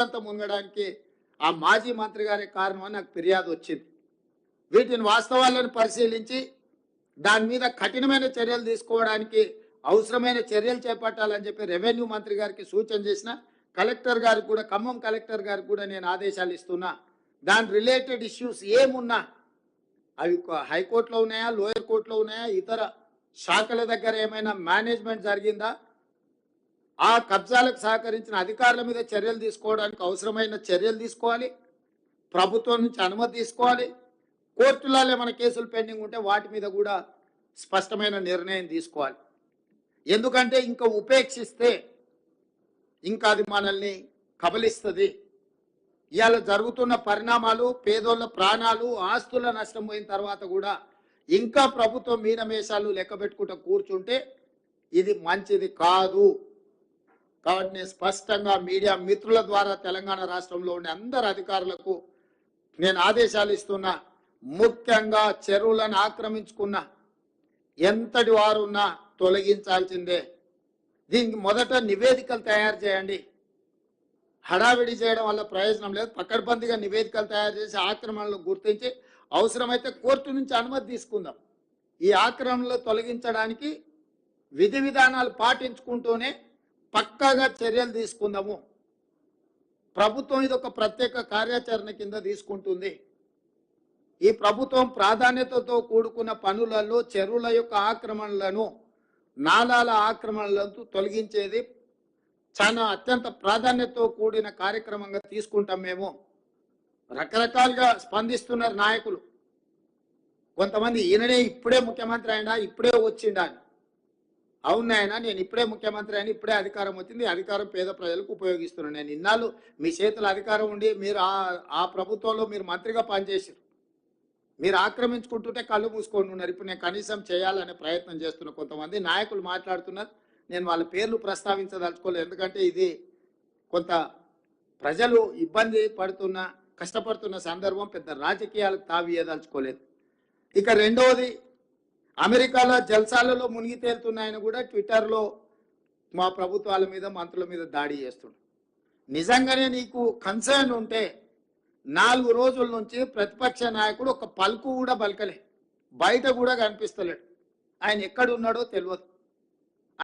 అంతా ఆ మాజీ మంత్రి గారి కారణం అని నాకు ఫిర్యాదు వచ్చింది. వీటిని వాస్తవాలను పరిశీలించి దాని మీద కఠినమైన చర్యలు తీసుకోవడానికి అవసరమైన చర్యలు చేపట్టాలని చెప్పి రెవెన్యూ మంత్రి గారికి సూచన చేసిన కలెక్టర్ గారికి కూడా ఖమ్మం కలెక్టర్ గారికి కూడా నేను ఆదేశాలు ఇస్తున్నా. దాని రిలేటెడ్ ఇష్యూస్ ఏమున్నా అవి హైకోర్టులో ఉన్నాయా లోయర్ కోర్టులో ఉన్నాయా ఇతర శాఖల దగ్గర ఏమైనా మేనేజ్మెంట్ జరిగిందా ఆ కబ్జాలకు సహకరించిన అధికారుల మీద చర్యలు తీసుకోవడానికి అవసరమైన చర్యలు తీసుకోవాలి. ప్రభుత్వం నుంచి అనుమతి తీసుకోవాలి. కోర్టులలో ఏమైనా కేసులు పెండింగ్ ఉంటే వాటి మీద కూడా స్పష్టమైన నిర్ణయం తీసుకోవాలి. ఎందుకంటే ఇంకా ఉపేక్షిస్తే ఇంకా అది మనల్ని కబలిస్తుంది. ఇవాళ జరుగుతున్న పరిణామాలు పేదోళ్ళ ప్రాణాలు ఆస్తుల నష్టం పోయిన తర్వాత కూడా ఇంకా ప్రభుత్వం మీనమేషాలు లెక్క పెట్టుకుంటూ కూర్చుంటే ఇది మంచిది కాదు. కాబట్టి నేను స్పష్టంగా మీడియా మిత్రుల ద్వారా తెలంగాణ రాష్ట్రంలో ఉండే అందరు అధికారులకు నేను ఆదేశాలు ఇస్తున్నా ముఖ్యంగా చెరువులను ఆక్రమించుకున్న ఎంతటి వారున్నా తొలగించాల్సిందే. దీనికి మొదట నివేదికలు తయారు చేయండి. హడావిడి చేయడం వల్ల ప్రయోజనం లేదు. పక్కడబందిగా నివేదికలు తయారు చేసి ఆక్రమణలు గుర్తించి అవసరమైతే కోర్టు నుంచి అనుమతి తీసుకుందాం. ఈ ఆక్రమణలు తొలగించడానికి విధి విధానాలు పాటించుకుంటూనే పక్కాగా చర్యలు తీసుకుందాము. ప్రభుత్వం ఇది ఒక ప్రత్యేక కార్యాచరణ కింద తీసుకుంటుంది. ఈ ప్రభుత్వం ప్రాధాన్యతతో కూడుకున్న పనులలో చెరువుల యొక్క ఆక్రమణలను నాలాల ఆక్రమణలను తొలగించేది చాలా అత్యంత ప్రాధాన్యతతో కూడిన కార్యక్రమంగా తీసుకుంటాం మేము. రకరకాలుగా స్పందిస్తున్నారు నాయకులు. కొంతమంది ఈయననే ఇప్పుడే ముఖ్యమంత్రి అయినా ఇప్పుడే వచ్చిండా అవునాయన అవును నేను ఇప్పుడే ముఖ్యమంత్రి అని ఇప్పుడే అధికారం వచ్చింది. అధికారం పేద ప్రజలకు ఉపయోగిస్తున్నాను నేను ఇన్నాళ్ళు మీ చేతుల అధికారం ఉండి మీరు ఆ ఆ ప్రభుత్వంలో మీరు మంత్రిగా పనిచేసారు మీరు ఆక్రమించుకుంటుంటే కళ్ళు మూసుకొని ఉన్నారు. ఇప్పుడు నేను కనీసం చేయాలనే ప్రయత్నం చేస్తున్న కొంతమంది నాయకులు మాట్లాడుతున్నారు. నేను వాళ్ళ పేర్లు ప్రస్తావించదలుచుకోలేదు. ఎందుకంటే ఇది కొంత ప్రజలు ఇబ్బంది పడుతున్న కష్టపడుతున్న సందర్భం. పెద్ద రాజకీయాలకు తావియదలుచుకోలేదు ఇక రెండవది అమెరికాలో జల్సాలలో మునిగి తేలుతున్నాయని కూడా ట్విట్టర్లో మా ప్రభుత్వాల మీద మంత్రుల మీద దాడి చేస్తుండు. నిజంగానే నీకు కన్సర్న్ ఉంటే నాలుగు రోజుల నుంచి ప్రతిపక్ష నాయకుడు ఒక పలుకు కూడా పలకలే. బయట కూడా కనిపిస్తలేడు. ఆయన ఎక్కడ ఉన్నాడో తెలియదు.